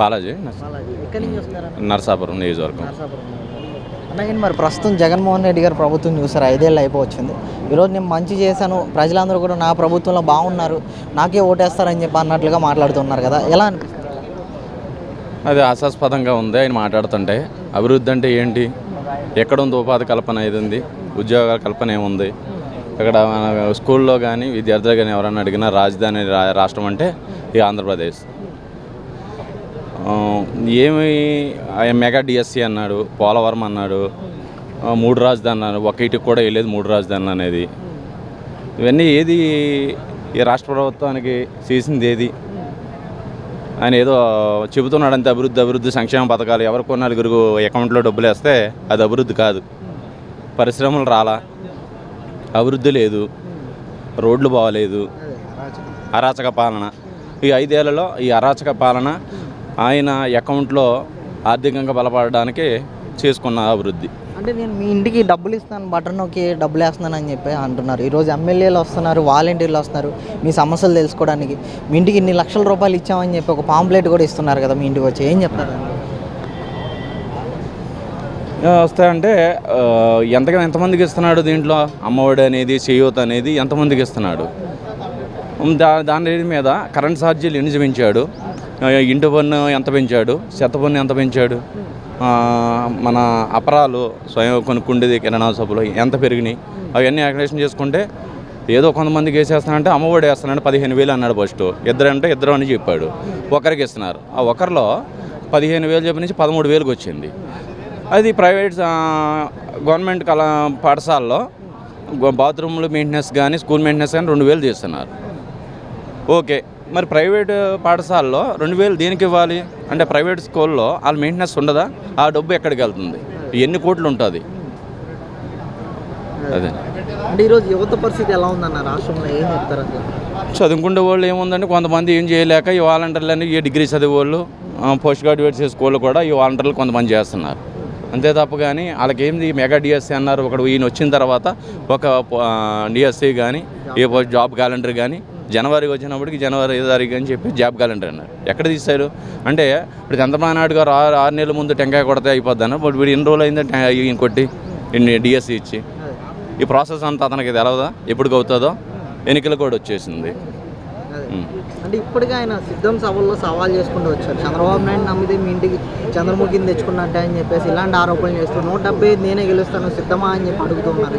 బాలాజీ. నరసాపురం నియోజకవర్గం. నరసాపురం అన్న కానీ మరి ప్రస్తుతం జగన్మోహన్ రెడ్డి గారు ప్రభుత్వం చూసారు ఐదేళ్ళు అయిపోవచ్చింది. ఈరోజు నేను మంచి చేశాను ప్రజలందరూ కూడా నా ప్రభుత్వంలో బాగున్నారు నాకే ఓటేస్తారని చెప్పి అన్నట్లుగా మాట్లాడుతున్నారు కదా. ఎలా అనిపిస్తుంది? అది హాస్యాస్పదంగా ఉంది ఆయన మాట్లాడుతుంటే. అభివృద్ధి అంటే ఏంటి? ఎక్కడ ఉంది ఉపాధి కల్పన ఏది ఉంది? ఉద్యోగాల కల్పన ఏముంది? ఇక్కడ స్కూల్లో కానీ విద్యార్థులు కానీ ఎవరైనా అడిగినా రాజధాని రాష్ట్రం అంటే ఈ ఆంధ్రప్రదేశ్. ఏమి ఆయన మెగా డిఎస్సి అన్నాడు పోలవరం అన్నాడు మూడు రాజధాని అన్నాడు ఒక కూడా వెళ్ళేది మూడు రాజధాని అనేది. ఇవన్నీ ఏది ఈ రాష్ట్ర ప్రభుత్వానికి చేసింది ఏది? ఆయన ఏదో చెబుతున్నాడు అంతే అభివృద్ధి అభివృద్ధి సంక్షేమ పథకాలు ఎవరికి నలుగురు అకౌంట్లో డబ్బులు వేస్తే అది అభివృద్ధి కాదు. పరిశ్రమలు రాలా అభివృద్ధి లేదు రోడ్లు బాగలేదు అరాచక పాలన. ఈ ఐదేళ్ళలో ఈ అరాచక పాలన ఆయన అకౌంట్లో ఆర్థికంగా బలపడడానికి చేసుకున్న అభివృద్ధి అంటే నేను మీ ఇంటికి డబ్బులు ఇస్తాను బటన్ నొక్కి డబ్బులు వేస్తున్నాను అని చెప్పి అంటున్నారు. ఈరోజు ఎమ్మెల్యేలు వస్తున్నారు వాలంటీర్లు వస్తున్నారు మీ సమస్యలు తెలుసుకోవడానికి. మీ ఇంటికి ఇన్ని లక్షల రూపాయలు ఇచ్చామని చెప్పి ఒక పాంప్లెట్ కూడా ఇస్తున్నారు కదా మీ ఇంటికి వచ్చి. ఏం చెప్తారు? వస్తాయంటే ఎంతగా ఎంతమందికి ఇస్తున్నాడు దీంట్లో? అమ్మఒడి అనేది చేయూత అనేది ఎంతమందికి ఇస్తున్నాడు? దా దాని మీద కరెంట్ ఛార్జీలు ఎన్ని పెంచాడు ఆ, ఇంటి పన్ను ఎంత పెంచాడు? చెత్త పన్ను ఎంత పెంచాడు? మన అపరాలు స్వయం కొనుక్కుండేది కిరాణా సబ్బులు ఎంత పెరిగినాయి? అవన్నీ యాక్టివేషన్ చేసుకుంటే ఏదో కొంతమందికి వేసేస్తానంటే అమ్మఒడి వేస్తానంటే పదిహేను వేలు అన్నాడు ఫస్ట్. ఇద్దరు అంటే ఇద్దరు అని చెప్పాడు. ఒకరికి ఇస్తున్నారు. ఆ ఒకరిలో పదిహేను వేలు చెప్పి నుంచి పదమూడు వేలకు వచ్చింది. అది ప్రైవేట్ గవర్నమెంట్ కళా పాఠశాలలో గో- బాత్రూమ్లు మెయింటెనెన్స్ కానీ స్కూల్ మెయింటెనెన్స్ కానీ రెండు వేలు తీస్తున్నారు. ఓకే. మరి ప్రైవేట్ పాఠశాలలో రెండు వేలు దేనికి ఇవ్వాలి? అంటే ప్రైవేట్ స్కూల్లో వాళ్ళ మెయింటెనెన్స్ ఉండదా? ఆ డబ్బు ఎక్కడికి వెళ్తుంది? ఎన్ని కోట్లు ఉంటుంది? అదే. అంటే ఈరోజు యువత పరిస్థితి ఎలా ఉందన్న రాష్ట్రంలో ఏం చెప్తారు అసలు? చదువుకునే వాళ్ళు ఏముందంటే కొంతమంది ఏం చేయలేక ఈ వాలంటీర్లని ఈ డిగ్రీ చదివే వాళ్ళు పోస్ట్ గ్రాడ్యుయేట్ చేసే స్కూళ్ళు కూడా ఈ వాలంటీర్లు కొంతమంది చేస్తున్నారు. అంతే తప్ప కానీ వాళ్ళకి ఏంది మెగా డిఎస్సి అన్నారు ఒకడు ఈయన వచ్చిన తర్వాత ఒక డిఎస్సి కానీ ఏ జాబ్ క్యాలెండర్ కానీ జనవరి వచ్చినప్పటికి జనవరి ఐదో తారీఖు అని చెప్పి జాబ్ క్యాలెండర్ అన్నారు. ఎక్కడ తీశారు? అంటే ఇప్పుడు చంద్రబాబు నాయుడు గారు ఆరు ఆరు నెలల ముందు టెంకాయ కొడితే అయిపోద్ది అన్న. ఇప్పుడు వీడు ఎన్ని రోజులు ఈయన కొట్టి ఇన్ని డిఎస్సి ఇచ్చి. ఈ ప్రాసెస్ అంతా అతనికి తెలవదా? ఎప్పుడు అవుతుందో ఎన్నికలు కూడా వచ్చేసింది. అంటే ఇప్పటికే ఆయన సిద్ధం సభల్లో సవాల్ చేసుకుంటూ వచ్చారు. చంద్రబాబు నాయుడు నమ్మితే మీ ఇంటికి చంద్రముఖిని తెచ్చుకున్నట్టే అని చెప్పేసి ఇలాంటి ఆరోపణలు చేస్తూ నూట డెబ్బై ఐదు నేనే గెలుస్తాను సిద్ధమా అని చెప్పి అడుగుతున్నారు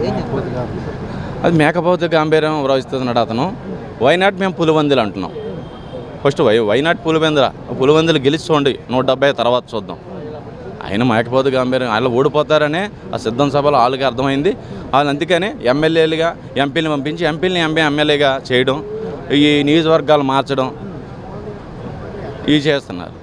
అది మేకపోతే గాంభీర్యం వ్రాయిస్తున్నాడు అతను. వైనాట్ మేము పులివందులు అంటున్నాం. First why why not Pulivendula? Pulivendula గెలిచి నూట డెబ్బై తర్వాత చూద్దాం. ఆయన మాయకపోతే గాంభీర్యం వాళ్ళు ఓడిపోతారనే ఆ సిద్ధం సభలో వాళ్ళకి అర్థమైంది. వాళ్ళు అందుకనే ఎమ్మెల్యేలుగా ఎంపీని పంపించి ఎంపీని ఎంపీ ఎమ్మెల్యేగా చేయడం ఈ నియోజకవర్గాలు మార్చడం ఇవి చేస్తున్నారు.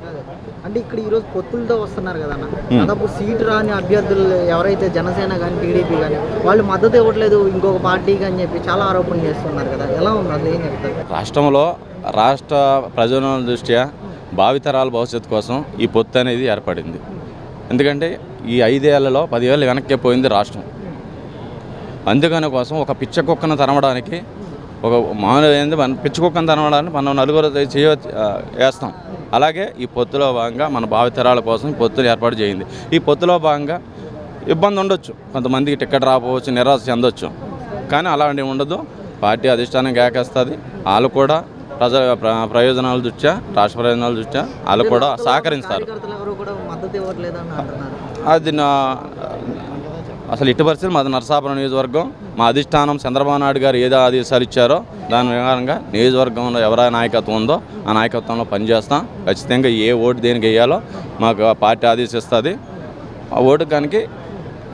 అంటే ఇక్కడ ఈరోజు పొత్తులతో వస్తున్నారు కదా దాదాపు సీటు రాని అభ్యర్థులు ఎవరైతే జనసేన కానీ టీడీపీ కానీ వాళ్ళు మద్దతు ఇవ్వట్లేదు ఇంకొక పార్టీకి అని చెప్పి చాలా ఆరోపణలు చేస్తున్నారు కదా. ఎలా ఉంది? అసలు ఏం చెప్తారు? రాష్ట్రంలో రాష్ట్ర ప్రజల దృష్ట్యా భావితరాల భవిష్యత్తు కోసం ఈ పొత్తు అనేది ఏర్పడింది. ఎందుకంటే ఈ ఐదేళ్ళలో పదివేలు వెనక్కి పోయింది రాష్ట్రం. అందుకని కోసం ఒక పిచ్చ కుక్కను తరమడానికి ఒక మామూలు ఏంది మన పిచ్చ కుక్కను తరమడానికి మనం నలుగురు చేయ వేస్తాం. అలాగే ఈ పొత్తులో భాగంగా మన భావితరాల కోసం పొత్తులు ఏర్పాటు చేయింది. ఈ పొత్తులో భాగంగా ఇబ్బంది ఉండొచ్చు. కొంతమందికి టికెట్ రాకపోవచ్చు నిరాశ చెందొచ్చు. కానీ అలాంటివి ఉండదు. పార్టీ అధిష్టానం కేకేస్తుంది. వాళ్ళు కూడా ప్రజల ప్ర- ప్రయోజనాల దృష్ట్యా రాష్ట్ర ప్రయోజనాల దృష్ట్యా వాళ్ళు కూడా సహకరిస్తారు. అది నా అసలు ఇటు పరిస్థితి మాది నరసాపురం నియోజకవర్గం. మా అధిష్టానం చంద్రబాబు నాయుడు గారు ఏదో ఆదేశాలు ఇచ్చారో దాని ప్రకారంగా నియోజకవర్గంలో ఎవరైనా నాయకత్వం ఉందో ఆ నాయకత్వంలో పనిచేస్తాం. ఖచ్చితంగా ఏ ఓటు దేనికి వేయాలో మాకు ఆ పార్టీ ఆదేశిస్తుంది. ఆ ఓటు కనుక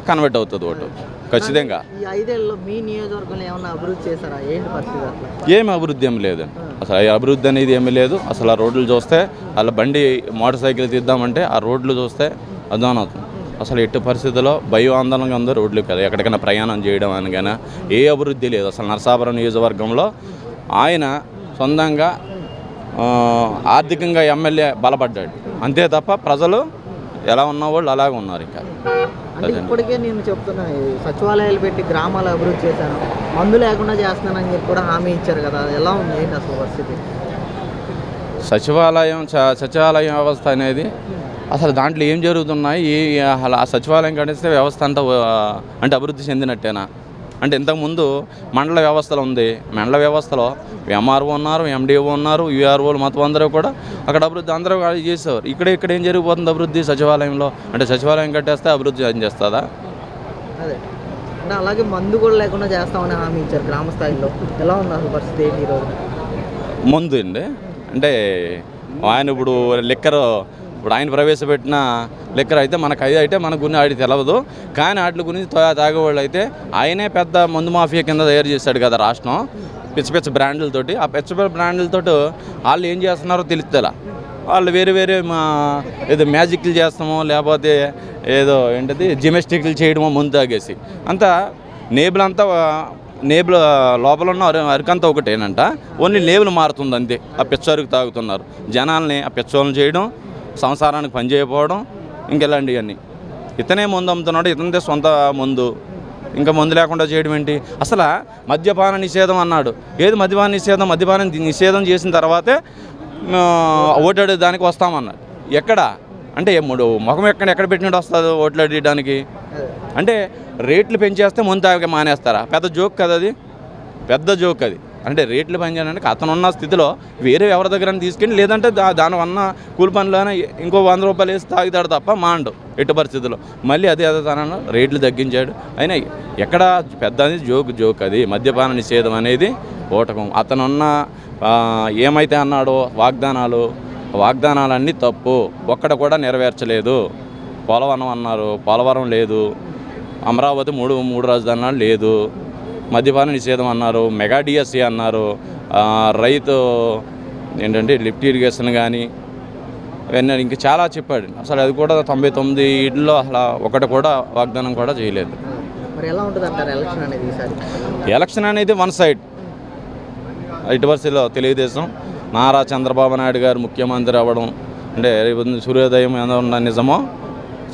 కన్వర్ట్ అవుతుంది ఓటు. ఖచ్చితంగా. ఈ ఐదేళ్ళలో మీ నియోజకవర్గంలో ఏమన్నా అభివృద్ధి చేశారా? ఏంటి పరిస్థితి అట్లా? ఏం అభివృద్ధి ఏం లేదు. అసలు అభివృద్ధి అనేది ఏమీ లేదు. అసలు ఆ రోడ్లు చూస్తే అలా బండి మోటార్ సైకిల్ తీద్దామంటే ఆ రోడ్లు చూస్తే అర్థమవుతుంది అసలు ఎట్టి పరిస్థితుల్లో భయం ఆందోళనగా ఉందో రోడ్లు కదా. ఎక్కడికైనా ప్రయాణం చేయడం అని కానీ ఏ అభివృద్ధి లేదు. అసలు నరసాపురం నియోజకవర్గంలో ఆయన సొంతంగా ఆర్థికంగా ఎమ్మెల్యే బలపడ్డాడు. అంతే తప్ప ప్రజలు ఎలా ఉన్నవాళ్ళు అలాగే ఉన్నారు ఇంకా. ఇప్పటికే నేను చెప్తున్నా సచివాలయాలు పెట్టి గ్రామాలు అభివృద్ధి చేశాను. మందు లేకుండా చేస్తున్నానని చెప్పి కూడా హామీ ఇచ్చారు కదా. ఎలా ఉంది? ఏంటి అసలు పరిస్థితి? సచివాలయం సచివాలయం వ్యవస్థ అనేది అసలు దాంట్లో ఏం జరుగుతున్నాయి? ఏ అసలు ఆ సచివాలయం కడిస్తే వ్యవస్థ అంతా అంటే అభివృద్ధి చెందినట్టేనా? అంటే ఇంతకుముందు మండల వ్యవస్థలు ఉంది. మండల వ్యవస్థలో ఎంఆర్ఓ ఉన్నారు ఎండిఓ ఉన్నారు యూఆర్ఓలు మొత్తం అందరూ కూడా అక్కడ అభివృద్ధి అందరూ చేసేవారు. ఇక్కడ ఇక్కడ ఏం జరిగిపోతుంది అభివృద్ధి సచివాలయంలో? అంటే సచివాలయం కట్టేస్తే అభివృద్ధి ఏం చేస్తుందా అదే. అంటే అలాగే మందు కూడా లేకుండా చేస్తామని హామీ ఇచ్చారు గ్రామ స్థాయిలో. ఎలా ఉంది అసలు పరిస్థితి ఏంటి ఈరోజు ముందు అండి. అంటే ఆయన ఇప్పుడు లిక్కర్ ఇప్పుడు ఆయన ప్రవేశపెట్టిన లిక్కర్ అయితే మనకు అది అయితే మన గురించి ఆడి తెలవదు. కానీ వాటి గురించి తాగేవాళ్ళు అయితే ఆయనే పెద్ద మందు మాఫియా కింద తయారు చేశాడు కదా రాష్ట్రం. పిచ్చ పిచ్చ బ్రాండ్లతోటి ఆ పిచ్చ పిచ్చ బ్రాండ్లతోటి వాళ్ళు ఏం చేస్తున్నారో తెలుస్తేలా వాళ్ళు వేరే వేరే మా ఏదో మ్యాజిక్లు చేస్తామో లేకపోతే ఏదో ఏంటది జిమెస్టిక్లు చేయడమో ముందు తాగేసి. అంతా నేబుల్ అంతా నేబుల్ లోపల ఉన్న అరు ఒకటేనంట. ఓన్లీ లేబుల్ మారుతుంది అంతే. ఆ పిచ్చరుకు తాగుతున్నారు. జనాల్ని ఆ పిచ్చోళ్ళని చేయడం సంసారానికి పని చేయకపోవడం ఇంకెలాంటివన్నీ ఇతనే ముందు అమ్ముతున్నాడు ఇతనిదే సొంత ముందు. ఇంకా మందు లేకుండా చేయడం ఏంటి? అసలు మద్యపాన నిషేధం అన్నాడు. ఏది మద్యపాన నిషేధం? మద్యపానం నిషేధం చేసిన తర్వాతే ఓటాడే దానికి వస్తామన్నాడు. ఎక్కడ? అంటే మూడు ముఖం ఎక్కడ ఎక్కడ పెట్టినట్టు వస్తుంది ఓట్లాడడానికి అదే అంటే రేట్లు పెంచేస్తే ముందు తాగక మానేస్తారా? పెద్ద జోక్ కదా అది. పెద్ద జోక్ అది. అంటే రేట్లు పనిచేయాలంటే అతను ఉన్న స్థితిలో వేరే ఎవరి దగ్గర తీసుకెళ్ళి లేదంటే దా దాని వన్న కూలి పనులైనా ఇంకో వంద రూపాయలు వేసి తాగుతాడు తప్ప మాండు ఎట్టి పరిస్థితుల్లో. మళ్ళీ అదే అదే తనను రేట్లు తగ్గించాడు. అయినా ఎక్కడ పెద్ద అనేది జోక్ జోక్ అది. మద్యపాన నిషేధం అనేది ఓటకం. అతనున్న ఏమైతే అన్నాడో వాగ్దానాలు వాగ్దానాలన్నీ తప్పు. ఒక్కడ కూడా నెరవేర్చలేదు. పోలవరం అన్నారు. పోలవరం లేదు. అమరావతి మూడు మూడు రాజధానులు లేదు. మద్యపాన నిషేధం అన్నారు మెగా డిఎస్సి అన్నారు ఆ, రైతు ఏంటంటే లిఫ్ట్ ఇరిగేషన్ కానీ ఇవన్నీ ఇంకా చాలా చెప్పాడు. అసలు అది కూడా తొంభై తొమ్మిది ఇళ్ళలో అసలు ఒకటి కూడా వాగ్దానం కూడా చేయలేదు. ఎలక్షన్ అనేది ఈసారి? ఎలక్షన్ అనేది వన్ సైడ్ ఇటువరుసలో తెలుగుదేశం నారా చంద్రబాబు నాయుడు గారు ముఖ్యమంత్రి అవ్వడం అంటే రేపు సూర్యోదయం ఏదో ఉన్న నిజమో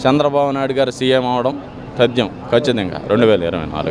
చంద్రబాబు నాయుడు గారు సీఎం అవడం తథ్యం ఖచ్చితంగా. రెండు వేల ఇరవై నాలుగు.